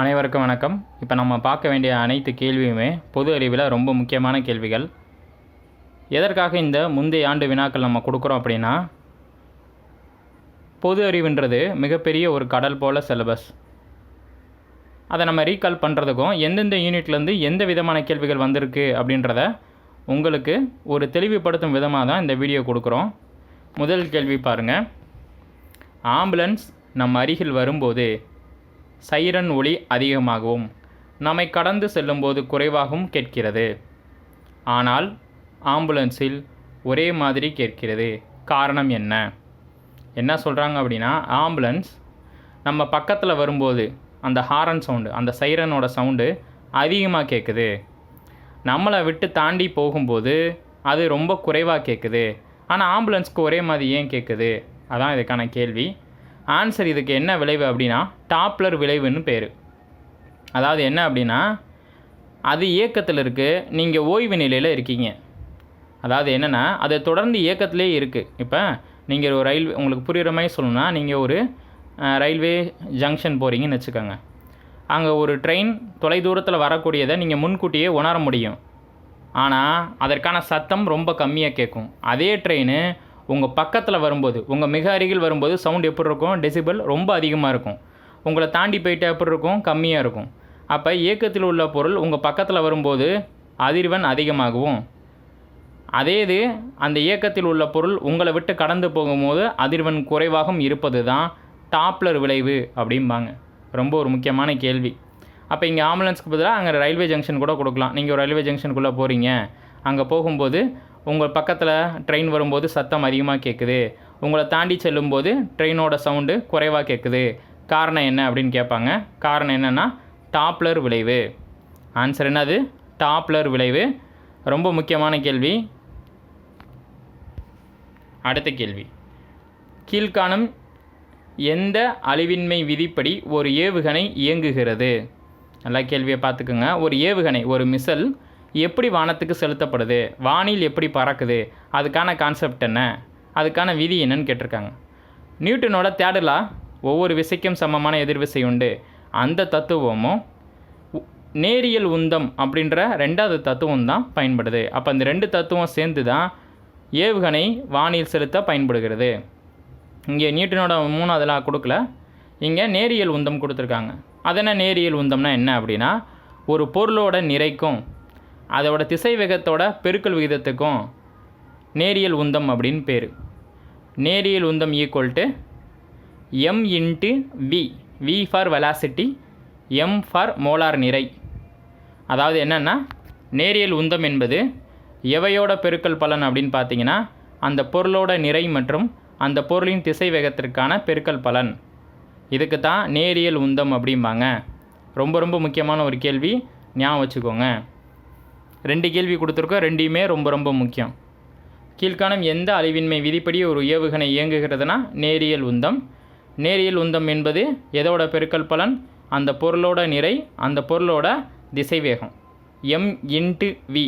அனைவருக்கும் வணக்கம். இப்போ நம்ம பார்க்க வேண்டிய அனைத்து கேள்வியுமே பொது அறிவில் ரொம்ப முக்கியமான கேள்விகள். எதற்காக இந்த முந்தைய ஆண்டு வினாக்கள் நம்ம கொடுக்குறோம் அப்படின்னா பொது அறிவுன்றது மிகப்பெரிய ஒரு கடல் போல சிலபஸ் அதை நம்ம ரீகால் பண்ணுறதுக்கும் எந்தெந்த யூனிட்லேருந்து எந்த விதமான கேள்விகள் வந்திருக்கு அப்படின்றத உங்களுக்கு ஒரு தெளிவுபடுத்தும் விதமாக தான் இந்த வீடியோ கொடுக்குறோம். முதல் கேள்வி பாருங்கள் ஆம்புலன்ஸ் நம் அருகில் வரும்போது சைரன் ஒளி அதிகமாகவும் நம்மை கடந்து செல்லும்போது குறைவாகவும் கேட்கிறது. ஆனால் ஆம்புலன்ஸில் ஒரே மாதிரி கேட்கிறது. காரணம் என்ன? என்ன சொல்கிறாங்க அப்படின்னா ஆம்புலன்ஸ் நம்ம பக்கத்தில் வரும்போது அந்த ஹாரன் சவுண்டு அந்த சைரனோட சவுண்டு அதிகமாக கேட்குது நம்மளை விட்டு தாண்டி போகும்போது அது ரொம்ப குறைவாக கேட்குது ஆனால் ஆம்புலன்ஸ்க்கு ஒரே மாதிரி ஏன் கேட்குது அதான் இதுக்கான கேள்வி. ஆன்சர் இதுக்கு என்ன விளைவு அப்படின்னா டாப்லர் விளைவுன்னு பேர். அதாவது என்ன அப்படின்னா அது இயக்கத்தில் இருக்குது நீங்கள் ஓய்வு நிலையில் இருக்கீங்க. அதாவது என்னென்னா அது தொடர்ந்து இயக்கத்திலே இருக்குது இப்போ நீங்கள் ஒரு ரயில்வே உங்களுக்கு புரிகிற மாதிரி சொல்லணும்னா நீங்கள் ஒரு ரயில்வே ஜங்ஷன் போகிறீங்கன்னு வச்சுக்கோங்க. அங்கே ஒரு ட்ரெயின் தொலைதூரத்தில் வரக்கூடியதை நீங்கள் முன்கூட்டியே உணர முடியும். ஆனால் அதற்கான சத்தம் ரொம்ப கம்மியாக கேட்கும். அதே ட்ரெயின் உங்கள் பக்கத்தில் வரும்போது உங்கள் மிக அருகில் வரும்போது சவுண்ட் எப்படி இருக்கும்? டெசிபிள் ரொம்ப அதிகமாக இருக்கும். உங்களை தாண்டி போயிட்டு எப்படி இருக்கும்? கம்மியாக இருக்கும். அப்போ இயக்கத்தில் உள்ள பொருள் உங்கள் பக்கத்தில் வரும்போது அதிர்வெண் அதிகமாகவும் அதே இது அந்த இயக்கத்தில் உள்ள பொருள் உங்களை விட்டு கடந்து போகும்போது அதிர்வெண் குறைவாகவும் இருப்பது தான் டாப்லர் விளைவு அப்படிம்பாங்க. ரொம்ப ஒரு முக்கியமான கேள்வி. அப்போ இங்கே ஆம்புலன்ஸ்க்கு பதிலாக அங்கே ரயில்வே ஜங்ஷன் கூட கொடுக்கலாம். நீங்கள் ஒரு ரயில்வே ஜங்ஷனுக்குள்ளே போகிறீங்க அங்கே போகும்போது உங்கள் பக்கத்தில் ட்ரெயின் வரும்போது சத்தம் அதிகமாக கேட்குது உங்களை தாண்டி செல்லும்போது ட்ரெயினோட சவுண்டு குறைவாக கேட்குது காரணம் என்ன அப்படின்னு கேட்பாங்க. காரணம் என்னென்னா டாப்லர் விளைவு. ஆன்சர் என்னது? டாப்லர் விளைவு. ரொம்ப முக்கியமான கேள்வி. அடுத்த கேள்வி. கீழ்காணும் எந்த அழிவின்மை விதிப்படி ஒரு ஏவுகணை இயங்குகிறது? நல்லா கேள்வியை பார்த்துக்குங்க. ஒரு ஏவுகணை ஒரு மிசல் எப்படி வானத்துக்கு செலுத்தப்படுது? வானில் எப்படி பறக்குது? அதுக்கான கான்செப்ட் என்ன? அதுக்கான விதி என்னன்னு கேட்டிருக்காங்க. நியூட்டனோட தேடலா? ஒவ்வொரு விசைக்கும் சமமான எதிர்விசை உண்டு. அந்த தத்துவமும் நேரியல் உந்தம் அப்படின்ற ரெண்டாவது தத்துவம் தான் பயன்படுது. அப்போ அந்த ரெண்டு தத்துவம் சேர்ந்து தான் ஏவுகணை வானில் செலுத்த பயன்படுகிறது. இங்கே நியூட்டனோட மூணாவதுலாம் கொடுக்கல. இங்கே நேரியல் உந்தம் கொடுத்துருக்காங்க. அது என்ன நேரியல் உந்தம்னா என்ன அப்படின்னா ஒரு பொருளோட நிறைக்கும் அதோட திசை வேகத்தோட பெருக்கல் விகிதத்துக்கும் நேரியல் உந்தம் அப்படின்னு பேர். நேரியல் உந்தம் equal to M into V V for velocity M for molar நிறை. அதாவது என்னென்னா நேரியல் உந்தம் என்பது எவையோட பெருக்கல் பலன் அப்படின்னு பார்த்தீங்கன்னா அந்த பொருளோட நிறை மற்றும் அந்த பொருளின் திசை வேகத்திற்கான பெருக்கல் பலன். இதுக்கு தான் நேரியல் உந்தம் அப்படிம்பாங்க. ரொம்ப ரொம்ப முக்கியமான ஒரு கேள்வி. ஞாபகம் வச்சுக்கோங்க. ரெண்டு கேள்வி கொடுத்துருக்கோம். ரெண்டையுமே ரொம்ப ரொம்ப முக்கியம். கீழ்காணும் எந்த அழிவின்மை விதிப்படி ஒரு ஏவுகணை இயங்குகிறதுனா நேரியல் உந்தம். நேரியல் உந்தம் என்பது எதோட பெருக்கல் பலன்? அந்த பொருளோட நிறை அந்த பொருளோட திசைவேகம். எம் இன்ட்டு வி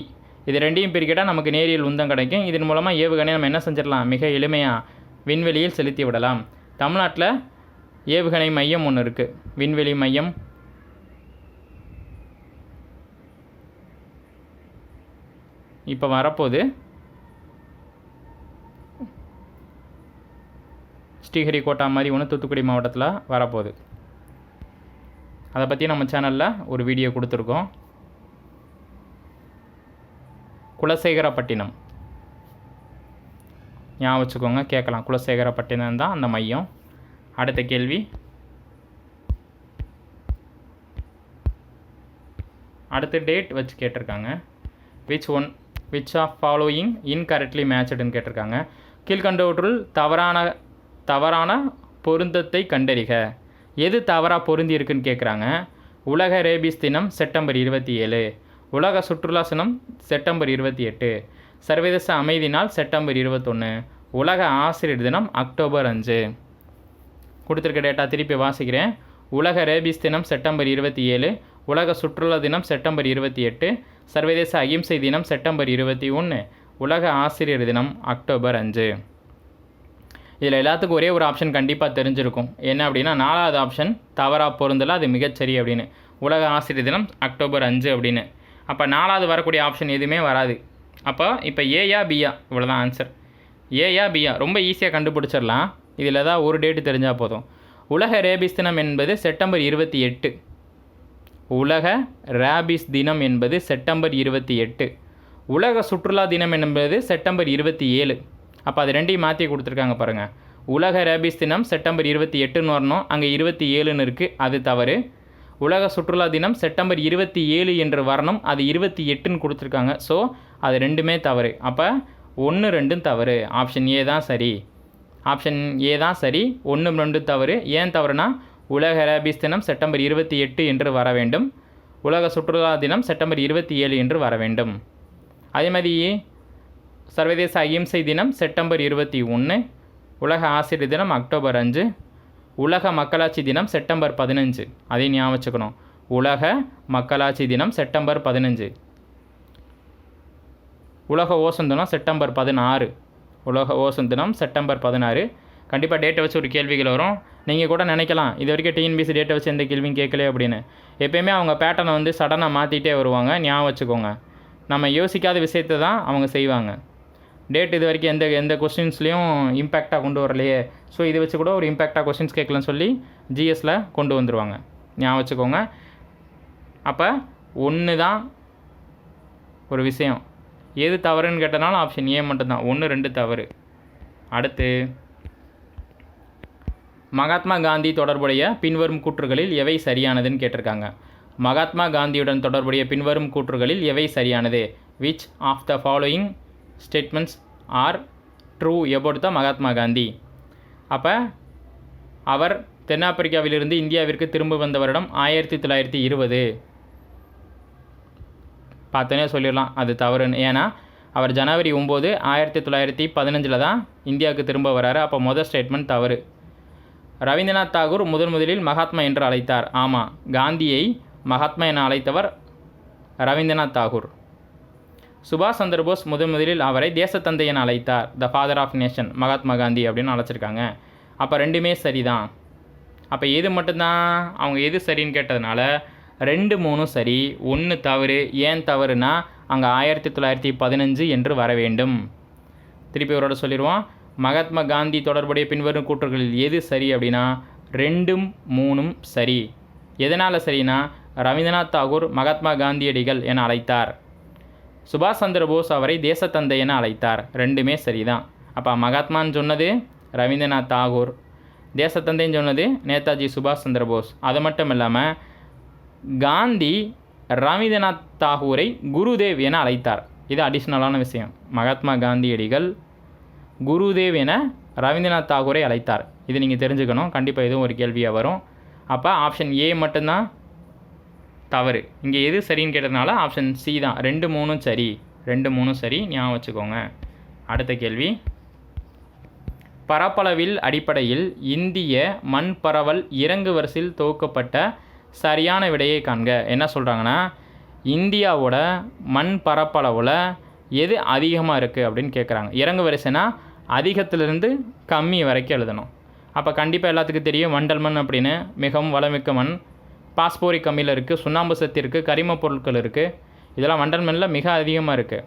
இது ரெண்டையும் பிரிக்கிட்டால் நமக்கு நேரியல் உந்தம் கிடைக்கும். இதன் மூலமாக ஏவுகணை நம்ம என்ன செஞ்சிடலாம்? மிக எளிமையாக விண்வெளியில் செலுத்தி விடலாம். தமிழ்நாட்டில் ஏவுகணை மையம் ஒன்று இருக்குது விண்வெளி மையம் இப்போ வரப்போகுது. ஸ்ரீஹரிகோட்டா மாதிரி ஒன்று தூத்துக்குடி மாவட்டத்தில் வரப்போகுது. அதை பற்றி நம்ம சேனலில் ஒரு வீடியோ கொடுத்துருக்கோம். குலசேகரப்பட்டினம். ஞாபகம் வச்சுக்கோங்க கேட்கலாம். குலசேகரப்பட்டினம் தான் அந்த மையம். அடுத்த கேள்வி. அடுத்த டேட் வச்சு கேட்டிருக்காங்க. Which one which of following incorrectly மேட்சடுன்னு கேட்டிருக்காங்க. கீழ்கண்டவற்றுள் தவறான தவறான பொருந்தத்தை கண்டறிக. எது தவறாக பொருந்தி இருக்குன்னு கேட்குறாங்க. உலக ரேபிஸ் தினம் செப்டம்பர் இருபத்தி ஏழு. உலக சுற்றுலா தினம் செப்டம்பர் இருபத்தி எட்டு. சர்வதேச அமைதி நாள் செப்டம்பர் இருபத்தொன்று உலக ஆசிரியர் தினம் அக்டோபர் அஞ்சு. கொடுத்துருக்க டேட்டா திருப்பி வாசிக்கிறேன். உலக ரேபிஸ் தினம் செப்டம்பர் இருபத்தி ஏழு. உலக சுற்றுலா தினம் செப்டம்பர் இருபத்தி எட்டு சர்வதேச அகிம்சை தினம் செப்டம்பர் இருபத்தி ஒன்று உலக ஆசிரியர் தினம் அக்டோபர் அஞ்சு. இதில் எல்லாத்துக்கும் ஒரே ஒரு ஆப்ஷன் கண்டிப்பாக தெரிஞ்சிருக்கும். என்ன அப்படின்னா நாலாவது ஆப்ஷன் தவறாக பொருந்தல அது மிகச்சரி அப்படின்னு. உலக ஆசிரியர் தினம் அக்டோபர் அஞ்சு அப்படின்னு. அப்போ நாலாவது வரக்கூடிய ஆப்ஷன் எதுவுமே வராது. அப்போ இப்போ ஏயா பியா இவ்வளோதான் ஆன்சர் ஏயா பியா ரொம்ப ஈஸியாக கண்டுபிடிச்சிடலாம். இதில் தான் ஒரு டேட்டு தெரிஞ்சால் போதும். உலக ரேபிஸ் தினம் என்பது செப்டம்பர் இருபத்தி எட்டு. உலக ரேபிஸ் தினம் என்பது செப்டம்பர் இருபத்தி எட்டு. உலக சுற்றுலா தினம் என்பது செப்டம்பர் இருபத்தி ஏழு. அப்போ அது ரெண்டையும் மாற்றி கொடுத்துருக்காங்க பாருங்கள் உலக ரேபிஸ் தினம் செப்டம்பர் இருபத்தி எட்டுன்னு வரணும். அங்கே இருபத்தி ஏழுன்னு இருக்குது அது தவறு. உலக சுற்றுலா தினம் செப்டம்பர் இருபத்தி ஏழு என்று வரணும். அது இருபத்தி எட்டுன்னு கொடுத்துருக்காங்க. ஸோ அது ரெண்டுமே தவறு. அப்போ ஒன்று ரெண்டும் தவறு. ஆப்ஷன் ஏ தான் சரி. ஆப்ஷன் ஏ தான் சரி. ஒன்று ரெண்டும் தவறு. ஏன் தவறுனா உலக ரேபிஸ் தினம் செப்டம்பர் இருபத்தி எட்டு என்று வர வேண்டும். உலக சுற்றுலா தினம் செப்டம்பர் இருபத்தி ஏழு என்று வர வேண்டும். அதே மாதிரி சர்வதேச அகிம்சை தினம் செப்டம்பர் இருபத்தி ஒன்று உலக ஆசிரியர் தினம் அக்டோபர் அஞ்சு உலக மக்களாட்சி தினம் செப்டம்பர் பதினஞ்சு. அதை ஞாபகம் வச்சுக்கணும். உலக மக்களாட்சி தினம் செப்டம்பர் பதினஞ்சு. உலக ஓசன் தினம் செப்டம்பர் பதினாறு. உலக ஓசன் தினம் செப்டம்பர் பதினாறு. கண்டிப்பாக டேட்டை வச்சு ஒரு கேள்விகள் வரும். நீங்கள் கூட நினைக்கலாம் இது வரைக்கும் டிஎன்பிசி டேட்டை வச்சு எந்த கேள்வியும் கேட்கல அப்படின்னு. எப்பயுமே அவங்க பேட்டர்னை வந்து சடனாக மாற்றிட்டே வருவாங்க ஞாபகம் வச்சுக்கோங்க. நம்ம யோசிக்காத விஷயத்தை தான் அவங்க செய்வாங்க. டேட் இது வரைக்கும் எந்த எந்த கொஸ்டின்ஸ்லேயும் இம்பேக்டாக கொண்டு வரலையே. ஸோ இதை வச்சு கூட ஒரு இம்பேக்டாக கொஸ்டின்ஸ் கேட்கலன்னு சொல்லி ஜிஎஸில் கொண்டு வந்துடுவாங்க ஞாபகம் வச்சுக்கோங்க. அப்போ ஒன்று தான் ஒரு விஷயம். எது தவறுன்னு கேட்டனாலும் ஆப்ஷன் ஏ மட்டும்தான். ஒன்று ரெண்டு தவறு. அடுத்து மகாத்மா காந்தி தொடர்புடைய பின்வரும் கூற்றுகளில் எவை சரியானதுன்னு கேட்டிருக்காங்க. மகாத்மா காந்தியுடன் தொடர்புடைய பின்வரும் கூற்றுகளில் எவை சரியானது? Which of the following statements are true about the Mahatma Gandhi? அப்போ அவர் தென்னாப்பிரிக்காவிலிருந்து இந்தியாவிற்கு திரும்ப வந்த வருடம் ஆயிரத்தி தொள்ளாயிரத்தி இருபது. பார்த்தோன்னே சொல்லிடலாம் அது தவறுன்னு. ஏன்னா அவர் ஜனவரி ஒம்பது ஆயிரத்தி தொள்ளாயிரத்தி பதினஞ்சில் தான் இந்தியாவுக்கு திரும்ப வராரு. அப்போ மொதல் ஸ்டேட்மெண்ட் தவறு. ரவீந்திரநாத் தாகூர் முதன் முதலில் மகாத்மா என்று அழைத்தார். ஆமாம் காந்தியை மகாத்மா என அழைத்தவர் ரவீந்திரநாத் தாகூர். சுபாஷ் சந்திரபோஸ் முதன் முதலில் அவரை தேசத்தந்தை என அழைத்தார். The father of nation Mahatma Gandhi அப்படின்னு அழைச்சிருக்காங்க. அப்போ ரெண்டுமே சரிதான். அப்போ எது மட்டும்தான்? அவங்க எது சரின்னு கேட்டதுனால ரெண்டு மூணும் சரி ஒன்று தவறு ஏன் தவறுனா அங்கே ஆயிரத்தி தொள்ளாயிரத்தி பதினஞ்சு என்று வர வேண்டும். திருப்பி அவரோட சொல்லிடுவோம் மகாத்மா காந்தி தொடர்புடைய பின்வரும் கூற்றுகளில் எது சரி அப்படின்னா ரெண்டும் மூணும் சரி. எதனால் சரினா ரவீந்திரநாத் தாகூர் மகாத்மா காந்தியடிகள் என அழைத்தார். சுபாஷ் சந்திர போஸ் அவரை தேசத்தந்தை என அழைத்தார். ரெண்டுமே சரிதான். அப்போ மகாத்மான்னு சொன்னது ரவீந்திரநாத் தாகூர். தேசத்தந்தைன்னு சொன்னது நேதாஜி சுபாஷ் சந்திர போஸ். அது மட்டும் இல்லாமல் காந்தி ரவீந்திரநாத் தாகூரை குருதேவ் என அழைத்தார். இது அடிஷ்னலான விஷயம். மகாத்மா காந்தியடிகள் குருதேவ் என ரவீந்திரநாத் தாகூரை அழைத்தார். இது நீங்கள் தெரிஞ்சுக்கணும். கண்டிப்பாக இதுவும் ஒரு கேள்வியாக வரும். அப்போ ஆப்ஷன் ஏ மட்டும்தான் தவறு. இங்கே எது சரின்னு கேட்டதுனால ஆப்ஷன் சி தான். ரெண்டு மூணும் சரி. ரெண்டு மூணும் சரி. ஞாபகம் வச்சுக்கோங்க. அடுத்த கேள்வி. பரப்பளவில் அடிப்படையில் இந்திய மண் பரவல் இறங்கு வரிசையில் துவக்கப்பட்ட சரியான விடையை காண்க. என்ன சொல்கிறாங்கன்னா இந்தியாவோட மண் பரப்பளவில் எது அதிகமாக இருக்குது அப்படின்னு கேட்குறாங்க இறங்கு வரிசைனா அதிகத்திலிருந்து கம்மி வரைக்கும் எழுதணும். அப்போ கண்டிப்பாக எல்லாத்துக்கும் தெரியும் வண்டல் மண் அப்படின்னு மிகவும் வளமிக்க மண். பாஸ்போரிக் கம்மியில் இருக்குது சுண்ணாம்பு சத்து இருக்குது கரிமப் பொருட்கள் இருக்குது இதெல்லாம் வண்டல் மண்ணில் மிக அதிகமாக இருக்குது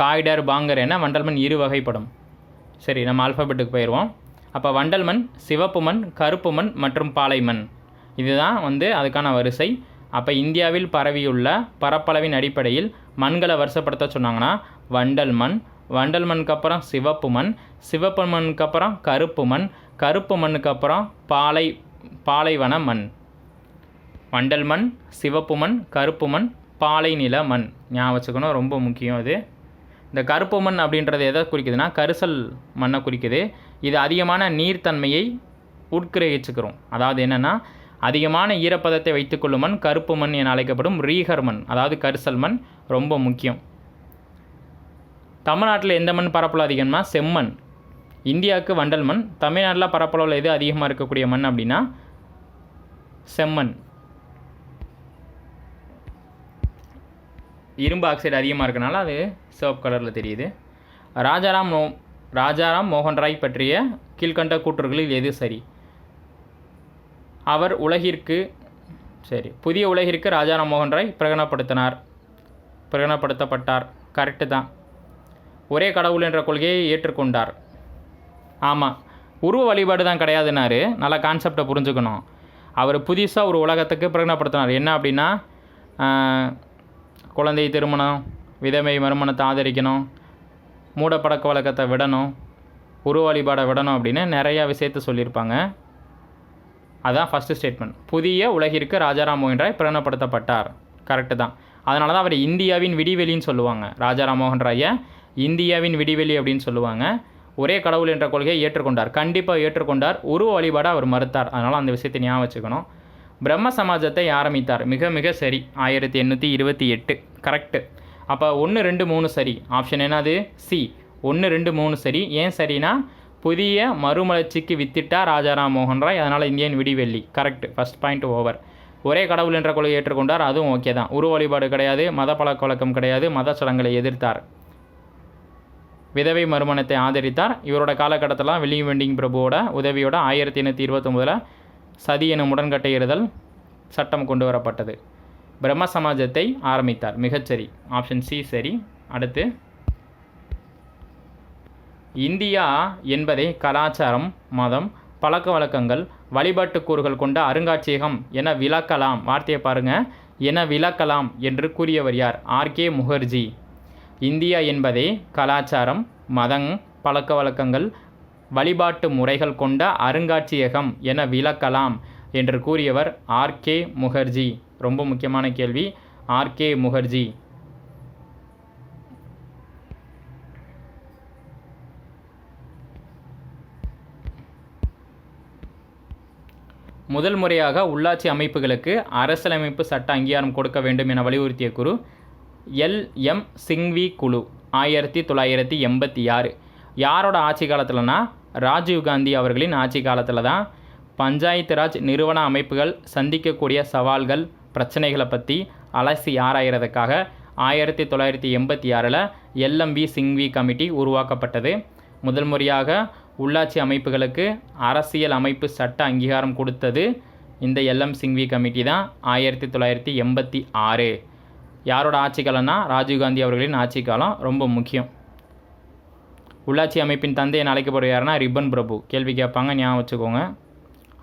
காய்டர் பாங்கர் என வண்டல் மண் இரு வகைப்படும். சரி நம்ம ஆல்ஃபபெட்டுக்கு போயிடுவோம் அப்போ வண்டல் மண் சிவப்பு மண் கருப்பு மண் மற்றும் பாலை மண். இதுதான் வந்து அதுக்கான வரிசை. அப்போ இந்தியாவில் பரவியுள்ள பரப்பளவின் அடிப்படையில் மண்களை வருஷப்படுத்த சொன்னாங்கன்னா வண்டல் மண் வண்டல் மண்ணுக்கு அப்புறம் சிவப்பு மண் சிவப்பு மண்ணுக்கு அப்புறம் கருப்பு மண் கருப்பு மண்ணுக்கு அப்புறம் பாலை பாலைவன மண். வண்டல் மண் சிவப்பு மண் கருப்பு மண் பாலை நில மண். ஞாபகம் வச்சுக்கணும் ரொம்ப முக்கியம் இது. இந்த கருப்பு மண் அப்படின்றது எதை குறிக்குதுன்னா கரிசல் மண்ணை குறிக்குது. இது அதிகமான நீர்த்தன்மையை உட்கிரகிச்சுக்கிறோம். அதாவது என்னென்னா அதிகமான ஈரப்பதத்தை வைத்துக்கொள்ளும் மண் கருப்பு மண் என அழைக்கப்படும் ரீகர் மண் அதாவது கரிசல் மண் ரொம்ப முக்கியம். தமிழ்நாட்டில் எந்த மண் பரப்பளவு அதிகம்னா செம்மண். இந்தியாவுக்கு வண்டல் மண் தமிழ்நாட்டில் பரப்பளவில் எது அதிகமாக இருக்கக்கூடிய மண் அப்படின்னா செம்மண். இரும்பு ஆக்சைடு அதிகமாக இருக்கனால அது சிவப்பு கலரில் தெரியுது. ராஜாராம் மோ ராஜாராம் மோகன் ராய் பற்றிய கீழ்கண்ட கூற்றுகளில் எது சரி? அவர் உலகிற்கு சரி புதிய உலகிற்கு ராஜாராம் மோகன் ராய் பிரகடனப்படுத்தினார். பிரகடனப்படுத்தப்பட்டார். கரெக்டு தான். ஒரே கடவுள் என்ற கொள்கையை ஏற்றுக்கொண்டார். ஆமாம் உருவ வழிபாடு தான் கிடையாதுன்னாரு. நல்ல கான்செப்டை புரிஞ்சுக்கணும். அவர் புதுசாக ஒரு உலகத்துக்கு பிரகடனப்படுத்தினார். என்ன அப்படின்னா குழந்தை திருமணம் விதவை மறுமணத்தை ஆதரிக்கணும் மூடப்படக்க வழக்கத்தை விடணும் உருவ வழிபாடை விடணும் அப்படின்னு நிறையா விஷயத்த சொல்லியிருப்பாங்க. அதுதான் ஃபஸ்ட்டு ஸ்டேட்மெண்ட் புதிய உலகிற்கு ராஜாராம் மோகன் ராய் பிரணப்படுத்தப்பட்டார் கரெக்டு தான். அதனால தான் அவர் இந்தியாவின் விடிவெளின்னு சொல்லுவாங்க. ராஜாராம் மோகன் ராயை இந்தியாவின் விடிவெளி அப்படின்னு சொல்லுவாங்க. ஒரே கடவுள் என்ற கொள்கையை ஏற்றுக்கொண்டார். கண்டிப்பாக ஏற்றுக்கொண்டார். உருவ வழிபாடை அவர் மறுத்தார். அதனால் அந்த விஷயத்தை ஞாபகம் வச்சுக்கணும். பிரம்ம சமாஜத்தை ஆரம்பித்தார். மிக மிக சரி. ஆயிரத்தி எண்ணூற்றி இருபத்தி எட்டு. கரெக்டு அப்போ ஒன்று ரெண்டு மூணு சரி. ஆப்ஷன் என்னது? சி ஒன்று ரெண்டு மூணு சரி. ஏன் சரினா புதிய மறுமலர்ச்சிக்கு வித்திட்டார் ராஜாராம் மோகன் ராய். அதனால் இந்தியன் விடிவெள்ளி கரெக்ட் ஃபர்ஸ்ட் பாயிண்ட் ஓவர் ஒரே கடவுள் என்ற கொள்கையை ஏற்றுக்கொண்டார். அதுவும் ஓகே தான். உருவ வழிபாடு கிடையாது. மத பழக்க வழக்கம் கிடையாது. மத சடங்களை எதிர்த்தார். விதவை மறுமணத்தை ஆதரித்தார். இவரோட காலகட்டத்தில் வில்லியம் வெண்டிங் பிரபுவோட உதவியோட ஆயிரத்தி எண்ணூற்றி இருபத்தொம்போதில் சதி எனும் உடன்கட்டையிடுதல் சட்டம் கொண்டு வரப்பட்டது. பிரம்ம சமாஜத்தை ஆரம்பித்தார். மிகச்சரி. ஆப்ஷன் சி சரி. அடுத்து இந்தியா என்பதை கலாச்சாரம் மதம் பழக்க வழக்கங்கள் வழிபாட்டு கூறுகள் கொண்ட அருங்காட்சியகம் என விளக்கலாம். வார்த்தையை பாருங்க. என விளக்கலாம் என்று கூறியவர் யார்? ஆர்கே முகர்ஜி. இந்தியா என்பதே கலாச்சாரம் மதம் பழக்க வழக்கங்கள் வழிபாட்டு முறைகள் கொண்ட அருங்காட்சியகம் என விளக்கலாம் என்று கூறியவர் ஆர்கே முகர்ஜி. ரொம்ப முக்கியமான கேள்வி. ஆர்கே முகர்ஜி. முதல் முறையாக உள்ளாட்சி அமைப்புகளுக்கு அரசியலமைப்பு சட்ட அங்கீகாரம் கொடுக்க வேண்டும் என வலியுறுத்திய குழு எல். எம். சிங்வி குழு ஆயிரத்தி தொள்ளாயிரத்தி எண்பத்தி ஆறு. யாரோட ஆட்சி காலத்தில்னா? ராஜீவ்காந்தி அவர்களின் ஆட்சி காலத்தில் தான். பஞ்சாயத்து ராஜ் நிறுவன அமைப்புகள் சந்திக்கக்கூடிய சவால்கள் பிரச்சனைகளை பற்றி அலசி ஆராயிறதுக்காக ஆயிரத்தி தொள்ளாயிரத்தி எண்பத்தி ஆறில் எல்எம்வி சிங்வி கமிட்டி உருவாக்கப்பட்டது. முதல் முறையாக உள்ளாட்சி அமைப்புகளுக்கு அரசியல் அமைப்பு சட்ட அங்கீகாரம் கொடுத்தது இந்த எல்எம் சிங்வி கமிட்டி தான். ஆயிரத்தி தொள்ளாயிரத்தி எண்பத்தி ஆறு. யாரோட ஆட்சி காலம்னா ராஜீவ்காந்தி அவர்களின் ஆட்சி காலம் ரொம்ப முக்கியம். உள்ளாட்சி அமைப்பின் தந்தை என அழைக்கப்படுற யாருன்னா ரிப்பன் பிரபு. கேள்வி கேட்பாங்க ஞாபகம் வச்சுக்கோங்க.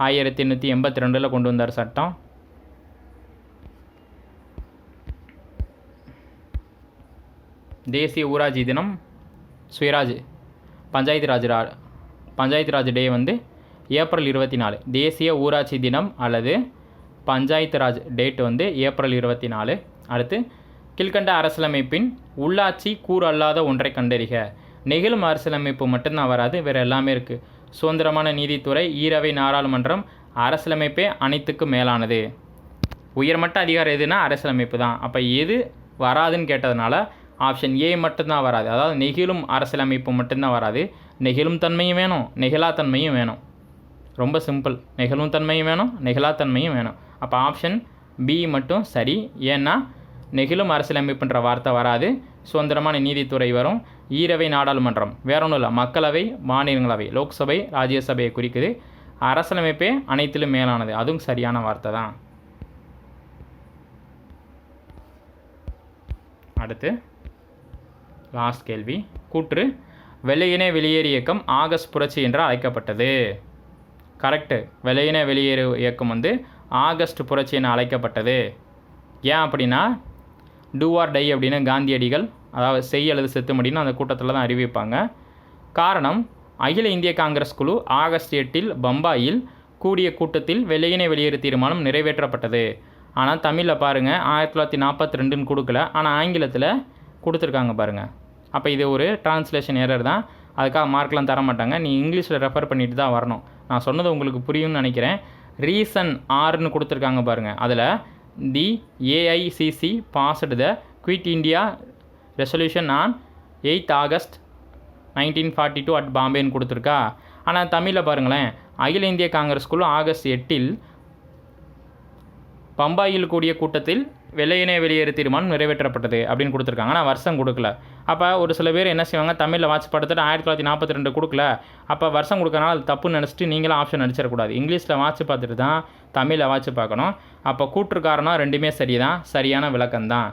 ஆயிரத்தி எண்ணூற்றி எண்பத்தி ரெண்டில் கொண்டு வந்தார் சட்டம். தேசிய ஊராட்சி தினம் சுயராஜ் பஞ்சாயத்து ராஜ் பஞ்சாயத்து ராஜ் டே வந்து ஏப்ரல் இருபத்தி நாலு தேசிய ஊராட்சி தினம் அல்லது பஞ்சாயத்து ராஜ் டேட் வந்து ஏப்ரல் இருபத்தி நாலு அடுத்து கீழ்கண்ட அரசியலமைப்பின் உள்ளாட்சி கூறு அல்லாத ஒன்றை கண்டறிக. நெகிழும் அரசியலமைப்பு மட்டும்தான் வராது வேறு எல்லாமே இருக்குது சுதந்திரமான நீதித்துறை ஈரவை நாடாளுமன்றம் அரசியலமைப்பே அனைத்துக்கும் மேலானது. உயர்மட்ட அதிகாரம் எதுனா அரசியலமைப்பு தான். அப்போ எது வராதுன்னு கேட்டதுனால ஆப்ஷன் ஏ மட்டும்தான் வராது. அதாவது நெகிழும் அரசியலமைப்பு மட்டும்தான் வராது. நெகிழும் தன்மையும் வேணும் நெகிழா தன்மையும் வேணும். ரொம்ப சிம்பிள் நெகிழும் தன்மையும் வேணும் நெகிழா தன்மையும் வேணும். அப்போ ஆப்ஷன் பி மட்டும் சரி. ஏன்னா நெகிழும் அரசியலமைப்புன்ற வார்த்தை வராது. சுதந்திரமான நீதித்துறை வரும். ஈரவை நாடாளுமன்றம். வேற ஒன்றும் இல்லை. மக்களவை மாநிலங்களவை லோக்சபை ராஜ்யசபையை குறிக்குது. அரசியலமைப்பே அனைத்திலும் மேலானது. அதுவும் சரியான வார்த்தை தான். அடுத்து லாஸ்ட் கேள்வி. கூற்று வெள்ளையினே வெளியேறு இயக்கம் ஆகஸ்ட் புரட்சி என்று அழைக்கப்பட்டது. கரெக்டு வெள்ளையினே வெளியேறு இயக்கம் வந்து ஆகஸ்ட் புரட்சி என அழைக்கப்பட்டது. ஏன் அப்படின்னா டூ ஆர் டை அப்படின்னு காந்தியடிகள் அதாவது செய் அல்லது செத்து முடின்னு அந்த கூட்டத்தில் தான் அறிவிப்பாங்க. காரணம் அகில இந்திய காங்கிரஸ் குழு ஆகஸ்ட் எட்டில் பம்பாயில் கூடிய கூட்டத்தில் வெள்ளையினை வெளியேறு தீர்மானம் நிறைவேற்றப்பட்டது. ஆனால் தமிழில் பாருங்கள் ஆயிரத்தி தொள்ளாயிரத்தி நாற்பத்தி ரெண்டுன்னு கொடுக்கல ஆனால் ஆங்கிலத்தில் கொடுத்துருக்காங்க பாருங்கள் அப்போ இது ஒரு டிரான்ஸ்லேஷன் எரர் தான். அதுக்காக மார்க்லாம் தர மாட்டாங்க. நீ இங்கிலீஷில் ரெஃபர் பண்ணிட்டு தான் வரணும். நான் சொன்னது உங்களுக்கு புரியும்னு நினைக்கிறேன். ரீசன் ஆறுன்னு கொடுத்துருக்காங்க பாருங்கள் அதில் the AICC passed the quit India resolution on eighth August nineteen forty two at பாம்பேன்னு கொடுத்துருக்கா. ஆனால் தமிழில் பாருங்களேன். அகில இந்திய காங்கிரஸ் குழு ஆகஸ்ட் எட்டில் பம்பாயில் கூடிய கூட்டத்தில் வெள்ளையினை வெளியேறு தீர்மானம் நிறைவேற்றப்பட்டது அப்படின்னு கொடுத்துருக்காங்க. ஆனால் வருஷம் கொடுக்கல. அப்போ ஒரு சில பேர் என்ன செய்வாங்க தமிழில் வாட்ச் படுத்துட்டு ஆயிரத்தி தொள்ளாயிரத்தி நாற்பத்தி ரெண்டு கொடுக்கல. அப்போ வருஷம் கொடுக்கறனால அது தப்புன்னு நினச்சிட்டு நீங்களும் ஆப்ஷன் அடிச்சிடக்கூடாது. இங்கிலீஷில் வாட்ச் பார்த்துட்டு தான் தமிழில் வாட்ச் பார்க்கணும். அப்போ கூற்று காரணம் ரெண்டுமே சரி தான் சரியான விளக்கம் தான்